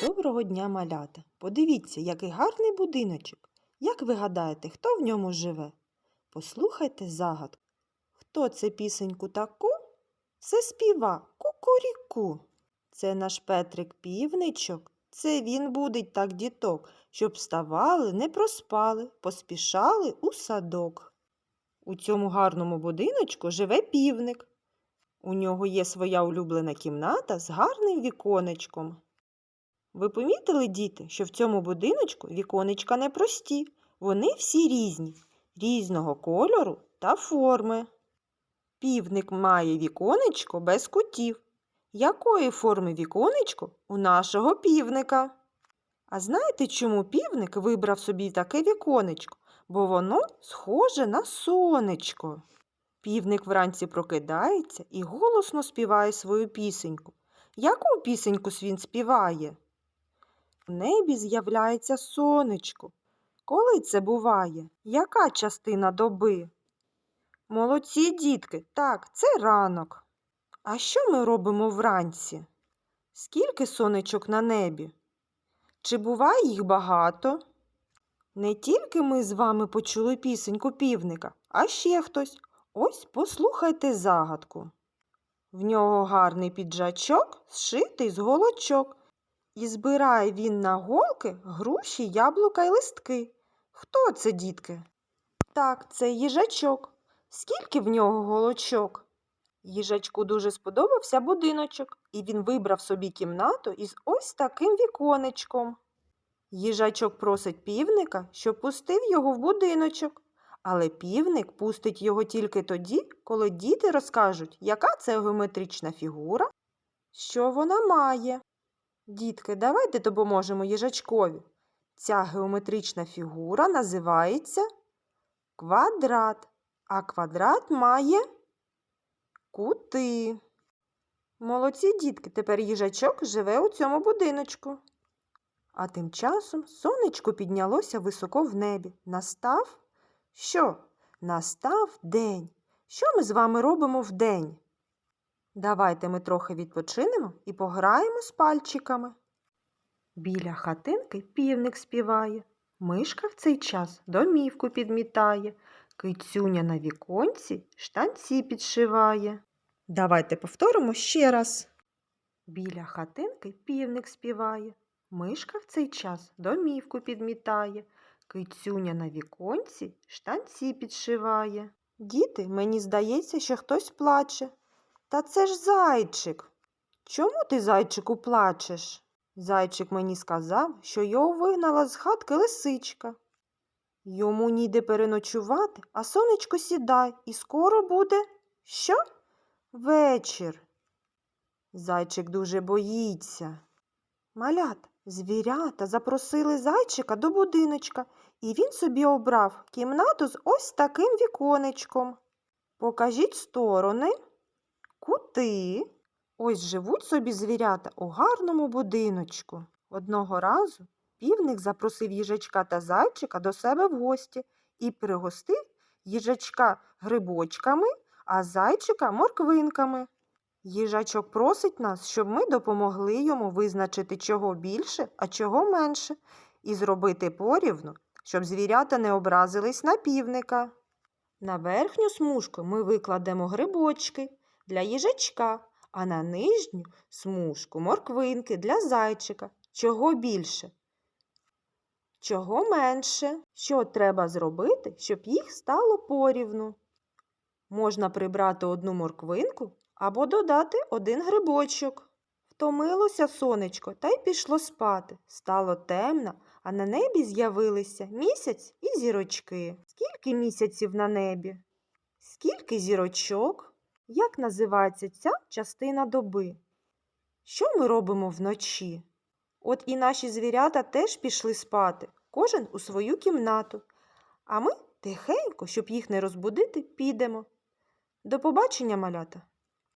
Доброго дня, малята. Подивіться, який гарний будиночок. Як ви гадаєте, хто в ньому живе? Послухайте загадку. Хто це пісеньку таку? Це співа кукуріку. Це наш Петрик півничок. Це він будить так діток, щоб вставали, не проспали, поспішали у садок. У цьому гарному будиночку живе півник. У нього є своя улюблена кімната з гарним віконечком. Ви помітили, діти, що в цьому будиночку віконечка не прості. Вони всі різні, різного кольору та форми. Півник має віконечко без кутів. Якої форми віконечко у нашого півника? А знаєте, чому півник вибрав собі таке віконечко? Бо воно схоже на сонечко. Півник вранці прокидається і голосно співає свою пісеньку. Яку пісеньку він співає? В небі з'являється сонечко. Коли це буває? Яка частина доби? Молодці, дітки, так, це ранок. А що ми робимо вранці? Скільки сонечок на небі? Чи буває їх багато? Не тільки ми з вами почули пісеньку півника, а ще хтось. Ось послухайте загадку. В нього гарний піджачок, зшитий з голочок. І збирає він на голки груші, яблука й листки. Хто це, дітки? Так, це їжачок. Скільки в нього голочок? Їжачку дуже сподобався будиночок, і він вибрав собі кімнату із ось таким віконечком. Їжачок просить півника, щоб пустив його в будиночок. Але півник пустить його тільки тоді, коли діти розкажуть, яка це геометрична фігура, що вона має. Дітки, давайте допоможемо їжачкові. Ця геометрична фігура називається квадрат, а квадрат має кути. Молодці дітки, тепер їжачок живе у цьому будиночку. А тим часом сонечко піднялося високо в небі. Настав що? Настав день. Що ми з вами робимо вдень? Давайте ми трохи відпочинемо і пограємо з пальчиками. Біля хатинки півник співає. Мишка в цей час домівку підмітає, кицюня на віконці штанці підшиває. Давайте повторимо ще раз. Біля хатинки півник співає. Мишка в цей час домівку підмітає, кицюня на віконці штанці підшиває. Діти, мені здається, що хтось плаче. Та це ж зайчик. Чому ти, зайчику, плачеш? Зайчик мені сказав, що його вигнала з хатки лисичка. Йому ніде переночувати, а сонечко сідай, і скоро буде. Що? Вечір. Зайчик дуже боїться. Малят, звірята запросили зайчика до будиночка, і він собі обрав кімнату з ось таким віконечком. Покажіть сторони, кути. Ось живуть собі звірята у гарному будиночку. Одного разу півник запросив їжачка та зайчика до себе в гості і пригостив їжачка грибочками, а зайчика морквинками. Їжачок просить нас, щоб ми допомогли йому визначити, чого більше, а чого менше, і зробити порівну, щоб звірята не образились на півника. На верхню смужку ми викладемо грибочки для їжачка, а на нижню смужку морквинки для зайчика. Чого більше? Чого менше? Що треба зробити, щоб їх стало порівну? Можна прибрати одну морквинку або додати один грибочок. Втомилося сонечко та й пішло спати. Стало темно, а на небі з'явилися місяць і зірочки. Скільки місяців на небі? Скільки зірочок? Як називається ця частина доби? Що ми робимо вночі? От і наші звірята теж пішли спати, кожен у свою кімнату. А ми тихенько, щоб їх не розбудити, підемо. До побачення, малята!